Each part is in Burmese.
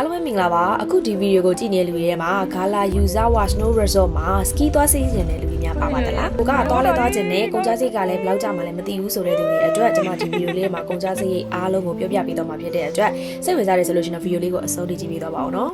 အားလုံးပဲမင်္ဂလာပါအခုဒီဗီဒီယိုကိုကြည့်နေတဲ့လူတွေထဲမှာ Gala Yuzawa Snow Resort မှာ ski သွားစီးကျင်တဲ့လူတွေများပါပါသလားကိုကသွားလဲသွားကျင်တဲ့ကုန်ကြစိတ်ကလည်းဘယ်လောက်ကြာမှလည်းမသိဘူးဆိုတဲ့လူတွေအတွက်ကျွန်မဒီဗီဒီယိုလေးမှာကုန်ကြစိတ်အားလုံးကိုပြောပြပေးတော့မှာဖြစ်တဲ့အတွက်စိတ်ဝင်စားတယ်ဆိုလို့ရှိရင်ဗီဒီယိုလေးကိုအဆုံးထိကြည့်ပေးတော့ပါအောင်နော်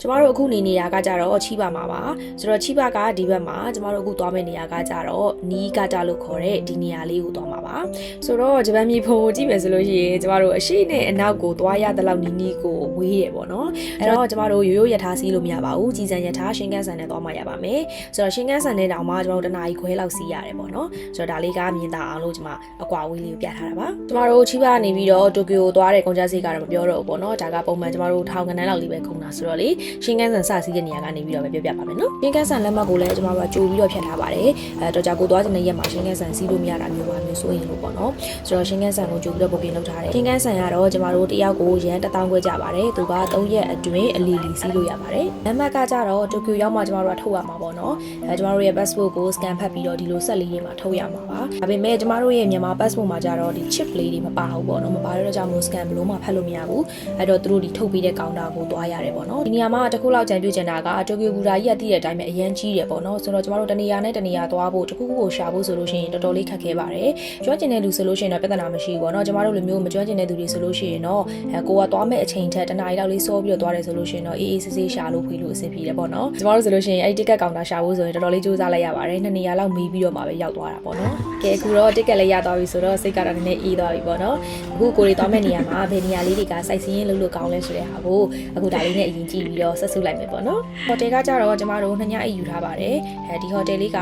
ကျမတို့အခုနေနေတာကကြတော့ချီပါမှာပါဆိုတော့ချီပါကဒီဘက်မှာကျမတို့အခုသွားမယ့်နေရာကကြတော့နီးကကြလို့ခေါ်တဲ့ဒီနေရာလေးကိုသွားမှာပါဆိုတော့ဂျပန်မြေပုံကိုကြည့်မယ်ဆိုလို့ရှိရင်ကျမတို့အရှိနဲ့အနောက်ကိုသွားရတဲ့လောက်နီးနီးကိုဝေးရပေါ့နော်အဲ့တော့ကျမတို့ရိုးရိုးရထားစီးလို့မရပါဘူးကြီးစံရထားရှင်းကန်းဆန်နဲ့သွားမှရပါမယ်ဆိုတော့ရှင်းကန်းဆန်နဲ့တောင်မှကျမတို့တနားကြီးခွဲလောက်စီးရတယ်ပေါ့နော်ဆိုတော့ဒါလေးကမြင်သာအောင်လို့ကျမအကွာဝေးလေးကိုပြထားတာပါကျမတို့ချီပါနေပြီးတော့တိုကျိုသွားတဲ့ကုန်ကြစိတ်ကတော့မပြောတော့ဘူးပေါ့နော်ဒါကပုံမှန်ကျမတို့ထောင်ကနန်းလောက်လေးပဲခုံတာဆိုတော့လေရှင်းကန်းဆန်စစီးတဲ့နေရာကနေပြီးတော့ပဲပြောပြပါမယ်နော်ရှင်းကန်းဆန်လက်မှတ်ကိုလည်းကျမတို့ကကြိုပြီးတော့ဖြတ်ထားပါတယ်အဲတော့ကြာကိုသွားတဲ့ရက်မှာရှင်းကန်းဆန်စီးလို့မရတာမျိုးပါမျိုးဆိုရင်လို့ပေါ့နော်ဆိုတော့ရှင်းကန်းဆန်ကိုကြိုပြီးတော့ booking လုပ်ထားတယ်ရှင်းကန်းဆန်ကတော့ကျမတို့တယောက်ကိုရန်1000ခွဲကြပါတယ်သူက3ရက်အတွင်းအလီလီစီးလို့ရပါတယ်လက်မှတ်ကကြတော့တိုကျိုရောက်မှကျမတို့ကထုတ်ရမှာပေါ့နော်အဲကျမတို့ရဲ့ passport ကို scan ဖတ်ပြီးတော့ဒီလိုဆက်လေးတွေမှာထုတ်ရမှာပါဒါပေမဲ့ကျမတို့ရဲ့မြန်မာ passport မှာကြတော့ဒီ chip လေးတွေမပါဘူးပေါ့နော်မပါတဲ့ကြောင့်မလို့ scan ဘလို့မှဖတ်လို့မရဘူးအဲ့တော့သူတို့ဒီထုတ်ပြီးတဲ့ကောင်တာကိုသွားရတယ်ပေါ့နော်ဒီနေရာမှာတစ်ခုလောက်ကြံပြုချင်တာကတိုကျိုဘူရာကြီးကတည်တဲ့အတိုင်းပဲအရန်ကြီးတယ်ပေါ့နော်ဆိုတော့ကျမတို့တနေရာနဲ့တနေရာသွားဖို့တစ်ခုခုကိုရှာဖို့ဆိုလို့ရှိရင်တော်တော်လေးခက်ခဲပါတယ်ကျွမ်းကျင်တဲ့လူဆိုလို့ရှိရင်တော့ပြဿနာမရှိဘူးပေါ့နော်ကျမတို့လိုမျိုးမကျွမ်းကျင်တဲ့သူတွေဆိုလို့ရှိရင်တော့အဲကိုကသွားမဲ့အချိန်ထက်တနားရီလောက်လေးစောပြီးတော့သွားတယ်ဆိုလို့ရှိရင်တော့အေးအေးဆေးဆေးရှာလို့ဖွေလို့အဆင်ပြေတယ်ပေါ့နော်ကျမတို့ဆိုလို့ရှိရင်အဲ့ဒီ ticket counter ရှာဖို့ဆိုရင်တော်တော်လေးစူးစမ်းလိုက်ရပါတယ်နှစ်နေရာလောက်မီးပြီးတော့မှပဲရောက်သွားတာပေါ့နော်ကဲအခုတော့ ticket လည်းရသွားပြီဆိုတော့စိတ်ကတော့နည်းနည်းအေးသွားပြီပေါ့နော်အခုကိုတွေသွားမဲ့နေရာမှာဘယ်နေရာလေးတွေကစိုက်စင်းရင်လုပ်လို့ကောင်းလဲဆိုတဲ့ဟာကိုအခုဒါလေးနဲ့အရင်ကြည့်ပြီးတော့ဆက်စုလိုက်မယ်ပေါ့နော်ဟိုတယ်ကကြတော့ကျမတို့နှစ်ညအိပ်ယူထားပါတယ်အဲဒီဟိုတယ်လေးက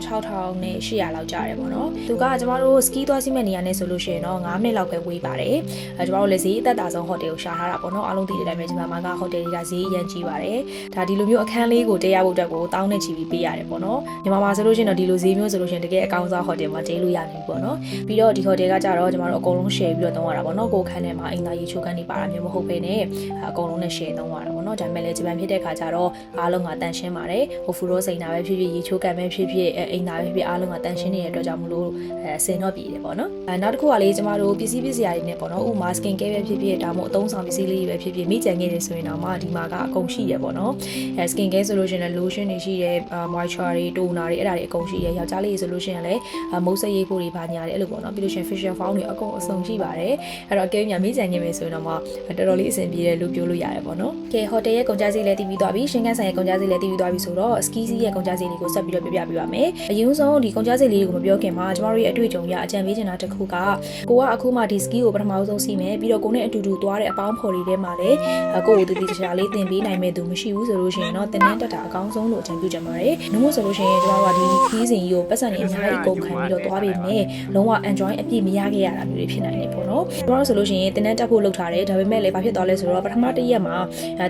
2600နဲ့800လောက်ကျတယ်ပေါ့နော်သူကကျမတို့စကီးသွားစီးမဲ့နေရာနဲ့ဆိုလို့ရှိရင်တော့9မိနစ်လောက်ပဲဝေးပါတယ်အဲကျမတို့လည်းဈေးအသက်တာဆုံးဟိုတယ်ကိုရှာထားတာပေါ့နော်အားလုံးသိတဲ့အတိုင်းပဲကျမမှာကဟိုတယ်တွေကဈေးအရန်ကြီးပါတယ်ဒါဒီလိုမျိုးအခန်းလေးကိုတက်ရဖို့အတွက်ကိုတောင်းနဲ့ချီပြီးပေးရတယ်ပေါ့နော်ညီမမှာဆိုလို့ရှိရင်တော့ဒီလိုဈေးမျိုးဆိုလို့ရှိရင်တကယ်အကောင်းစားဟိုတယ်မှာတဲလို့ရနေပြီပေါ့နော်ပြီးတော့ဒီဟိုတယ်ကကြတော့ကျမတို့အကုန်လုံး share ပြီးတော့သုံးရတာပေါ့နော်ကိုခန်းထဲမှာအိမ်သားရေချိုးခန်းတွေပါတာမျိုးမဟုတ်ဘဲနဲ့အကုန်လုံးနဲ့ share သုံးရတာပေါ့နော်ဒါပေမဲ့လည်းဂျပန်ဖြစ်တဲ့ခါကျတော့အားလုံးကတန်ရှင်းပါတယ်ဟိုဖူရောစိန်တာပဲဖြစ်ဖြစ်ရေချိုးကန်ပဲဖြစ်ဖြစ်အိမ်သားပဲဖြစ်ဖြစ်အားလုံးကတန်ရှင်းနေတဲ့အတွက်ကြောင့်မလို့အဲစင်တော့ပြည်တယ်ပေါ့နော်အဲနောက်တစ်ခုကလေကျမတို့ပစ္စည်းပစ္စည်းတွေနဲ့ပေါ့နော်ဥမာ skin care ပဲဖြစ်ဖြစ်ဒါမှမဟုတ်အသုံးဆောင်ပစ္စည်းလေးတွေပဲဖြစ်ဖြစ်မိကြံခဲ့တယ်ဆိုရင်တော့မှဒီမှာကအကုန်ရှိတယ်ပေါ့နော်အဲ skin care ဆိုလို့ရှိရင်လည်း lotion တွေရှိတယ် moisture တွေ toner တွေအဲ့ဒါတွေအကုန်ရှိတယ်ယောက်ျားလေးဆိုလို့ရှိရင်လည်းမုတ်ဆက်ရိပ်ဖို့တွေပါညာတယ်အဲ့လိုပေါ့နော်ပြီးလို့ရှိရင် facial foam တွေအကုန်အစုံရှိပါတယ်အဲ့တော့အကယ်၍များမိကြံခဲ့မယ်ဆိုရင်တော့မှတော်တော်လေးအဆင်ပြေတယ်လို့ပြောလို့ရတယ်ပေါ့နော်ကဲဟိုတယ်ရဲ့ကုန်ကြစည်လည်းတည်ပြီးသွားပြီရှင်ကန်ဆိုင်ရဲ့ကုန်ကြစည်လည်းတည်ပြီးသွားပြီဆိုတော့ ski စီးရဲ့ကုန်ကြစည်လေးကိုဆက်ပြီးတော့ပြပြပေးပါမယ်အရင်ဆုံးဒီကုန်ကြစည်လေးကိုမပြောခင်မှာကျမတို့ရဲ့အတွေ့အကြုံရအကြံပေးချင်တာတစ်ခုကကိုကအခုမှဒီ ski ကိုပထမဆုံးစီးမယ်ပြီးတော့ကိုနဲ့အတူတူသွားတဲ့အပေါင်းဖော်တွေထဲမှာလည်းကိုကိုတူတူတခြားလေးသင်ပေးနိုင်မဲ့သူမရှိဘူးဆိုလို့ရှိရင်တော့တင်တန်းတက်တာအကောင်းဆုံးလို့အကြံပြုချင်ပါတယ်။နှမို့ဆိုလို့ရှိရင်ကျမတို့ကဒီခီးစဉ်ကြီးကိုပတ်စံနေအများကြီးကုန်ခံပြီးတော့သွားပြီးမယ်လုံးဝ enjoy အပြည့်မရခဲ့ရတာမျိုးတွေဖြစ်နိုင်တယ်ပေါ့နော်။ကျမတို့ဆိုလို့ရှိရင်တင်တန်းတက်ဖို့လုပ်ထားတယ်ဒါပေမဲ့လည်းဘာဖြစ်သွားလဲဆိုတော့ပထမတစ်ရက်မှာ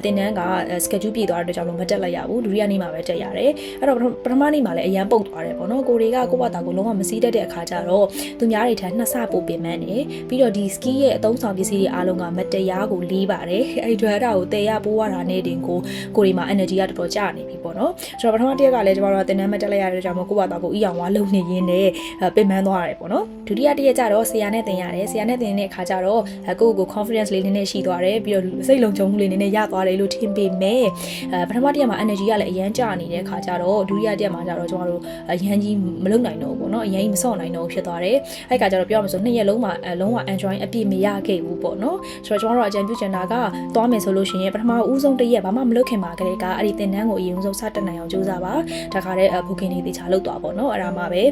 တင်တန်းက schedule ပြည့်သွားတဲ့အတွက်ကြောင့်မတက်လိုက်ရဘူးဒုတိယနေ့မှာပဲတက်ရတယ်။အဲ့တော့ပထမနေ့မှာလည်းအရန်ပုတ်သွားတယ်ပေါ့နော်။ကိုတွေကကိုယ့်ဘာသာကိုလုံးဝမစည်းတတ်တဲ့အခါကျတော့သူများတွေထက်နှစ်ဆပိုပင်ပန်းနေပြီးတော့ဒီ ski ရဲ့အသုံးဆောင်ပစ္စည်းတွေအားလုံးကမတရားကိုလေးပါတယ်။အဲ့ဒီအတွက်အဲ့ဒါကိုတည်ရပိုးရတာနဲ့တင်ကိုကိုတွေမှာ energy ကတော်တော်ကျနေပြီပေါ့နော်ဆိုတော့ပထမတစ်ရက်ကလည်းကျမတို့ကတင်တန်းမတက်လိုက်ရတဲ့ကြောင့်မို့ကိုယ့်ဘာသာကိုအီအောင်ဝါလုံနေရင်းနဲ့ပင်ပန်းသွားရတယ်ပေါ့နော်ဒုတိယတစ်ရက်ကျတော့ဆရာနဲ့တင်ရတယ်ဆရာနဲ့တင်တဲ့အခါကျတော့ကိုယ့်ကို confidence လေးနည်းနည်းရှိသွားတယ်ပြီးတော့စိတ်လုံခြုံမှုလေးနည်းနည်းရသွားတယ်လို့ထင်ပေမဲ့အဲပထမတစ်ရက်မှာ energy ကလည်းအရန်ကျနေတဲ့အခါကျတော့ဒုတိယတစ်ရက်မှာကျတော့ကျမတို့အရန်ကြီးမလုံနိုင်တော့ဘူးပေါ့နော်အရန်ကြီးမဆော့နိုင်တော့ဘူးဖြစ်သွားတယ်အဲ့ခါကျတော့ပြောရမလို့နှစ်ရက်လုံးမှာလုံးဝ enjoy အပြည့်မရခဲ့ဘူးပေါ့နော်ဆိုတော့ကျမတို့အကြံပြုချင်တာကသွားမယ်ဆိုလို့ရှိရင်ပထမဦးဆုံးတစ်ရက်ဘာမှမလုပ်ခင်မှာကလေးကအဲ့ဒီတင်တန်းကိုအရင်ဆုံးစတက်နိုင်အောင်ကြိုးစားပါဒါခါတဲ့ booking တွေတေချာလုပ်သွားပေါ့နော်အဲ့ဒါမှပဲ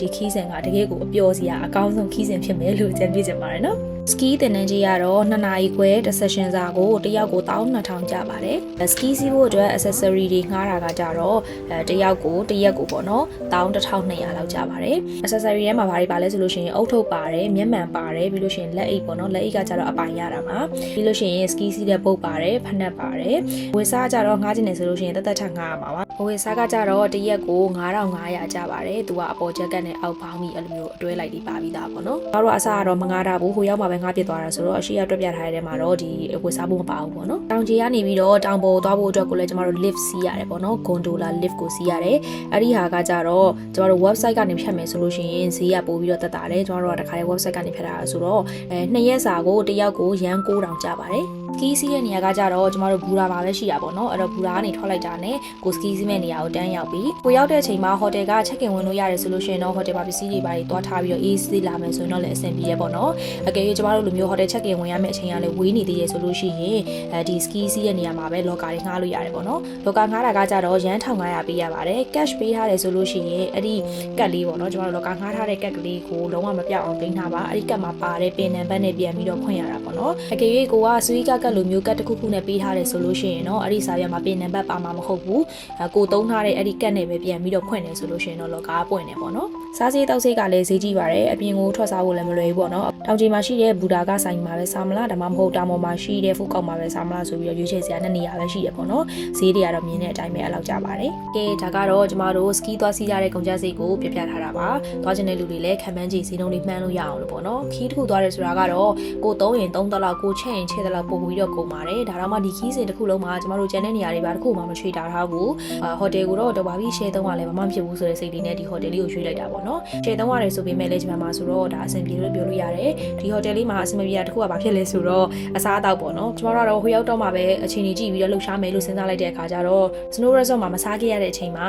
ဒီခီးစဉ်ကတကယ်ကိုအပျော်စရာအကောင်းဆုံးခီးစဉ်ဖြစ်မယ်လို့ကြံပြချင်ပါတယ်နော် စကီးတင်တန်းကြီးကတော့2နာရီခွဲတစ် session စာကိုတယောက်ကို12000ကျပါတယ်စကီးစီးဖို့အတွက် accessory တွေငှားတာကကြတော့အဲတယောက်ကိုတရက်ကိုပေါ့နော်11200လောက်ကျပါတယ် accessory ထဲမှာဘာတွေပါလဲဆိုလို့ရှိရင်အုတ်ထုပ်ပါတယ်မျက်မှန်ပါတယ်ပြီးလို့ရှိရင်လက်အိတ်ပေါ့နော်လက်အိတ်ကကြတော့အပိုင်ရတာမှာပြီးလို့ရှိရင်စကီးစီးတဲ့ပုတ်ပါတယ်ဖက်နှက်ပါတယ်ဝေစားကြတော့ငှားခြင်းနေဆိုလို့ရှိရင်တသက်ထငှားရမှာပါဝေစားကကြတော့တရက်ကို9500ကျပါတယ်သူကအပေါ်ချက်ကနဲ့အောက်ပေါင်းပြီးအဲ့လိုမျိုးအတွဲလိုက်ပြီးပါပြီးသားပေါ့နော်။တို့ကအစားကတော့မငားတာဘူးဟိုရောက်မှာပဲပဲငါပြစ်သွားတာဆိုတော့အရှိရတွက်ပြထားတဲ့ထဲမှာတော့ဒီဝတ်စားဖို့မပါဘူးပေါ့နော်တောင်ကြီးကနေပြီးတော့တောင်ပေါ်သွားဖို့အတွက်ကိုလည်းကျမတို့ lift စီးရတယ်ပေါ့နော် gondola lift ကိုစီးရတယ်အဲ့ဒီဟာကကြတော့ကျမတို့ website ကနေဖြတ်မယ်ဆိုလို့ရှိရင်ဈေးကပို့ပြီးတော့တက်တာတယ်ကျမတို့ကတခါလေ website ကနေဖြတ်တာဆိုတော့အဲနှစ်ရက်စာကိုတစ်ယောက်ကိုရန်9000ကျပါတယ်စကီးစီးရဲ့နေရာကကြတော့ကျမတို့ဘူရာမှာပဲရှိတာပေါ့နော်အဲ့တော့ဘူရာကနေထွက်လိုက်တာနဲ့ကိုစကီးစီးမဲ့နေရာကိုတန်းရောက်ပြီးကိုရောက်တဲ့အချိန်မှာဟိုတယ်က check in ဝင်လို့ရတယ်ဆိုလို့ရှိရင်တော့ဟိုတယ်မှာပစ္စည်းတွေပါတွေတွားထားပြီးတော့အေးစီးလာမယ်ဆိုရင်တော့လည်းအဆင်ပြေရပေါ့နော်အကယ်၍ကျမတို့လိုမျိုးဟိုတယ် check in ဝင်ရမယ့်အချိန်ကလည်းဝေးနေသေးရဆိုလို့ရှိရင်အဲဒီ ski စီးရဲ့နေရာမှာပဲ locker တွေငှားလို့ရတယ်ပေါ့နော် locker ငှားတာကကြတော့ရန်1500ပေးရပါတယ် cash ပေးထားတယ်ဆိုလို့ရှိရင်အဲ့ဒီကတ်လေးပေါ့နော်ကျမတို့ locker ငှားထားတဲ့ကတ်ကလေးကိုလုံးဝမပြောက်အောင်တင်ထားပါအဲ့ဒီကတ်မှာပါတဲ့ပင်နံပါတ်နဲ့ပြန်ပြီးတော့ဖွင့်ရတာပေါ့နော်အကယ်၍ကိုက sweet ကတ်ကတ်လိုမျိုးကတ်တစ်ခုခုနဲ့ပေးထားတယ်ဆိုလို့ရှိရင်တော့အဲ့ဒီစာရွက်မှာပင်နံပါတ်ပါမှာမဟုတ်ဘူးအဲကိုသုံးထားတဲ့အဲ့ဒီကတ်နဲ့ပဲပြန်ပြီးတော့ဖွင့်တယ်ဆိုလို့ရှိရင်တော့ locker ပွင့်တယ်ပေါ့နော် စားစေးတောက်စေးကလည်းဈေးကြီးပါတယ်အပြင်ကိုထွက်စားဖို့လည်းမလွယ်ဘူးပေါ့နော်တောင်ကြီးမှာရှိတဲ့ဘူတာကဆိုင်မှာပဲစားမလားဒါမှမဟုတ်တာမော်မှာရှိတဲ့ဖူးကောက်မှာပဲစားမလားဆိုပြီးတော့ရွေးချယ်စရာနှစ်နေရာပဲရှိတယ်ပေါ့နော်ဈေးတွေကတော့မြင်တဲ့အတိုင်းပဲအဲ့လောက်ကြပါတယ်ကဲဒါကတော့ကျမတို့စကီးသွားစီးရတဲ့ကုန်ကျစရိတ်ကိုပြပြထားတာပါသွားချင်တဲ့လူတွေလည်းခံမှန်းကြည့်ဈေးနှုန်းတွေမှန်းလို့ရအောင်လို့ပေါ့နော်ခီးတစ်ခုသွားတယ်ဆိုတာကတော့ကိုသုံးရင်သုံးတော့လောက်ကိုချက်ရင်ချက်တော့လောက်ပုံပြီးတော့ကုန်ပါတယ်ဒါတော့မှဒီခီးစဉ်တစ်ခုလုံးမှာကျမတို့ကျန်တဲ့နေရာတွေပါတစ်ခုမှမရွှေ့တာထားဘူးအာဟိုတယ်ကိုတော့တော့ပါပြီရှယ်သုံးကလည်းမမှဖြစ်ဘူးဆိုတဲ့စိတ်လေးနဲ့ဒီဟိုတယ်လေးကိုရွှေ့လိုက်တာပေါ့နော်ရှယ်သုံးရတယ်ဆိုပေမဲ့လည်းကျမမှာဆိုတော့ဒါအဆင်ပြေလို့ပြောလို့ရတယ်ဒီဟိုတယ်လေးမှာအဆင်မပြေတာတစ်ခုကဘာဖြစ်လဲဆိုတော့အစားအသောက်ပေါ့နော်ကျမတို့ကတော့ဟိုရောက်တော့မှပဲအချိန်ကြီးကြည့်ပြီးတော့လှုပ်ရှားမယ်လို့စဉ်းစားလိုက်တဲ့အခါကျတော့ Snow Resort မှာမစားခဲ့ရတဲ့အချိန်မှာ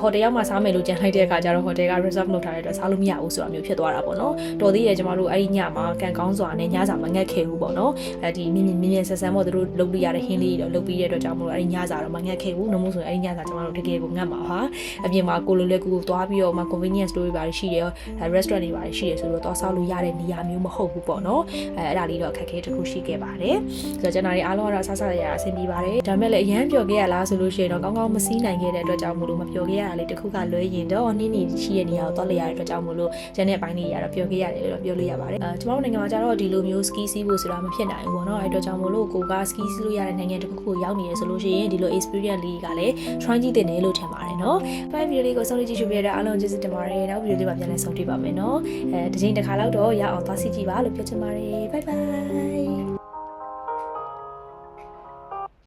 ဟိုတယ်ရောက်မှစားမယ်လို့ကြံလိုက်တဲ့အခါကျတော့ဟိုတယ်က reserve လုပ်ထားတဲ့အတွက်စားလို့မရဘူးဆိုတာမျိုးဖြစ်သွားတာပေါ့နော်တော်သေးတယ်ကျမတို့အဲ့ဒီညမှာကန်ကောင်းစွာနဲ့ညစာမငတ်ခဲ့ဘူးပေါ့နော်အဲဒီမြင်းမြင်းမြင်းမြင်းဆက်ဆန်းပေါ့သူတို့လုပ်လို့ရတဲ့ဟင်းလေးတွေတော့လုပ်ပြီးတဲ့အတွက်ကြောင့်မလို့အဲ့ဒီညစာတော့မငတ်ခဲ့ဘူးနှမို့ဆိုရင်အဲ့ဒီညစာကျမတို့တကယ်ကိုငတ်မှာပါအပြင်မှာကိုလိုလဲကူကိုသွားပြီးတော့မှ convenience store တွေပါရှိတယ် restaurant တွေပါရှိတယ်ဆိုတော့သွားစားလို့ရတဲ့နေရာမျိုးမဟုတ်ဘူးပေါ့နော်အဲအဲ့ဒါလေးတော့အခက်အခဲတစ်ခုရှိခဲ့ပါတယ်ဆိုတော့ကျွန်တော်တွေအားလုံးကတော့ဆဆရရအဆင်ပြေပါတယ်ဒါပေမဲ့လည်းအရန်ပျော်ခဲ့ရလားဆိုလို့ရှိရင်တော့ကောင်းကောင်းမစည်းနိုင်ခဲ့တဲ့အတွက်ကြောင့်မလို့မပျော်ခဲ့ရတာလေးတစ်ခုကလွဲရင်တော့နှင်းနေရှိတဲ့နေရာကိုသွားလိုက်ရတဲ့အတွက်ကြောင့်မလို့ကျန်တဲ့အပိုင်းလေးရတော့ပျော်ခဲ့ရတယ်လို့ပြောလို့ရပါတယ်အဲကျွန်တော်တို့နိုင်ငံမှာကျတော့ဒီလိုမျိုး ski စီးဖို့ဆိုတာမဖြစ်နိုင်ဘူးပေါ့နော်အဲ့အတွက်ကြောင့်မလို့ကိုက ski စီးလို့ရတဲ့နိုင်ငံတစ်ခုခုရောက်နေရဆိုလို့ရှိရင်ဒီလို experience လေးကလည်း try ကြည့်တင်တယ်လို့ထင်ပါတယ်နော်။ Bye video လေးကိုဆုံးဖြတ်ကြည့်ရှုပေးတဲ့အားလုံးကျေးဇူးတင်ပါတယ်။နောက် video လေးမှာပြန်လည်ဆုံတွေ့ပါမယ်နော်။အဲတစ်ချိန်တစ်ခါလောက်တော့ရအောင်သွားစီကြည့်ပါလို့ပြောချင်ပါတယ်။ Bye bye